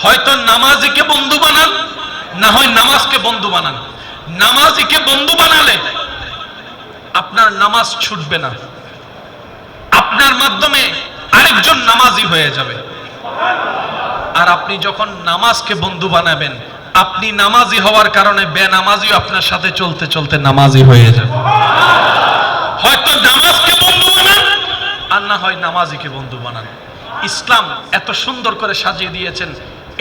হয়তো নামাজিকে বন্ধু বানান, না হয় নামাজকে বন্ধু বানান। নামাজিকে বন্ধু বানালে আপনার নামাজ ছুটবে না। আপনার মাধ্যমে আরেকজন নামাজি হয়ে যাবে। আর আপনি যখন নামাজকে বন্ধু বানাবেন, আপনি নামাজি হওয়ার কারণে বেনামাজিও আপনার সাথে চলতে চলতে নামাজি হয়ে যাবে। হয়তো নামাজকে বন্ধু বানান, আর না হয় নামাজিকে বন্ধু বানান। ইসলাম এত সুন্দর করে সাজিয়ে দিয়েছেন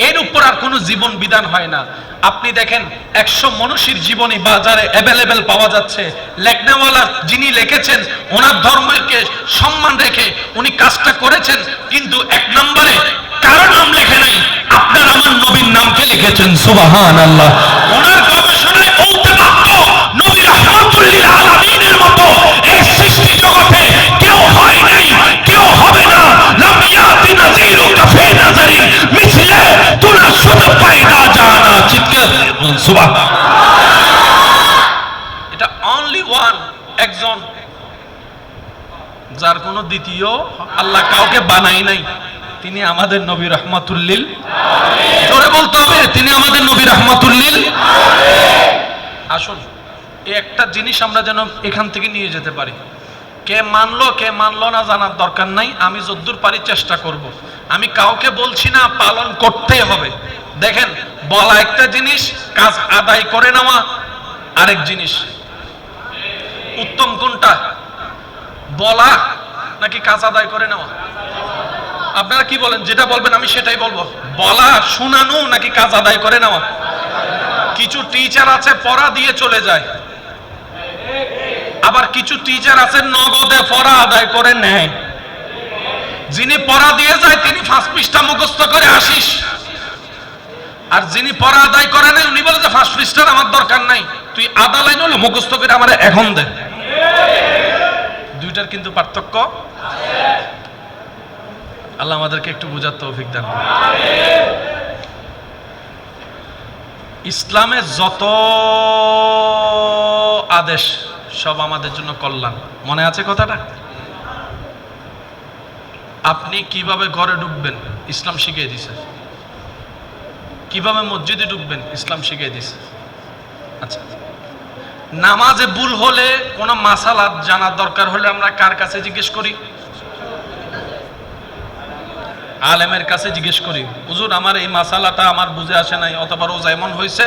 এর উপর আর কোনো জীবন বিধান হয় না। আপনি দেখেন, একশো মনুষীর জীবনী বাজারে অ্যাভেলেবেল পাওয়া যাচ্ছে। লেখনাওয়ালা যিনি লিখেছেন, ওনার ধর্মকে সম্মান রেখে উনি কাজটা করেছেন, কিন্তু এক নম্বরে কারও নাম লেখে নাই। আপনার আমার নবীর নামকে লিখেছেন সুবাহান আল্লাহ সুবহান এটা অনলি ওয়ান একজন। যার দ্বিতীয় আল্লাহ কাউকে বানাই নাই। তিনি আমাদের নবী রহমাতুল্লিল। জোরে বলতে হবে, তিনি আমাদের নবী রহমাতুল্লিল। আসুন একটা জিনিস আমরা যেন এখান থেকে নিয়ে যেতে পারি। কে মানলো কে মানলো না জানার দরকার নাই, আমি যদ্দূর পারি চেষ্টা করব। আমি কাউকে বলছি না পালন করতেই হবে। দেখেন বলা একটা জিনিস, কাজ আদায় করে নেওয়া, আরেক জিনিস। উত্তম কোনটা? বলা নাকি কাজ আদায় করে নেওয়া? আপনারা কি বলেন? যেটা বলবেন আমি সেটাই বলব। বলা, শোনানো নাকি কাজ আদায় করে নেওয়া? কিছু টিচার আছে, পড়া দিয়ে চলে যায়। আবার কিছু টিচার আছে, নগদে পড়া আদায় করে নেয়। যিনি পড়া দিয়ে যায়, তিনি ফার্স্ট পৃষ্ঠা মুখস্থ করে আসিস। আর যিনি পড়া আদায় করে নাই, উনি বলে যে ফার্স্ট পৃষ্ঠার আমার দরকার নাই। তুই আদা লাইন হলো মুখস্থ করে আমার এখন দে। দুইটার কিন্তু পার্থক্য আল্লাহ আমাদেরকে একটু বোঝার তৌফিক দান করুন। ইসলামের যত আদেশ, সব আমাদের জন্য কল্যাণ। মনে আছে কথাটা? আপনি কীভাবে ঘরে ঢুকবেন? ইসলাম শিখিয়ে দিছে। কীভাবে মসজিদে ঢুকবেন? ইসলাম শিখিয়ে দিছে আচ্ছা। নামাজে ভুল হলে কোনো মাসালা জানার দরকার হলে আমরা কার কাছে জিজ্ঞেস করি? আলেমের কাছে জিজ্ঞেস করি, হুজুর, আমার এই মাসালাটা আমার বুঝে আসে নাই, অথবা রোজা এমন হয়েছে,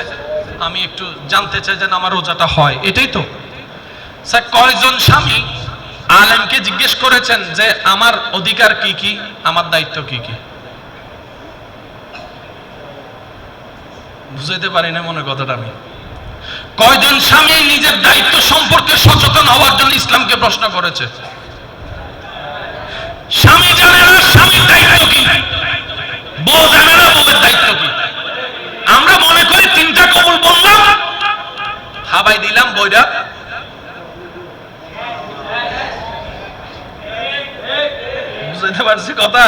আমি একটু জানতে চাই যেন আমার রোজাটা হয়। এটাই তো। স্যার, কয়জন স্বামী আলেমকে জিজ্ঞেস করেছেন যে, আমার অধিকার কি কি? আমার দায়িত্ব কি কি? বুঝাইতে পারি না মনে কথাটা আমি। কয়জন স্বামী নিজের দায়িত্ব সম্পর্কে সচেতন হওয়ার জন্য ইসলামকে প্রশ্ন করেছে? স্বামী জানে না, স্বামীর দায়িত্ব কি? বউ জানে না, বউয়ের দায়িত্ব কি? আমরা মনে করি তিনটা কবুল বললাম, হাবাই দিলাম বইটা। বুঝাইতে পারছি কথা?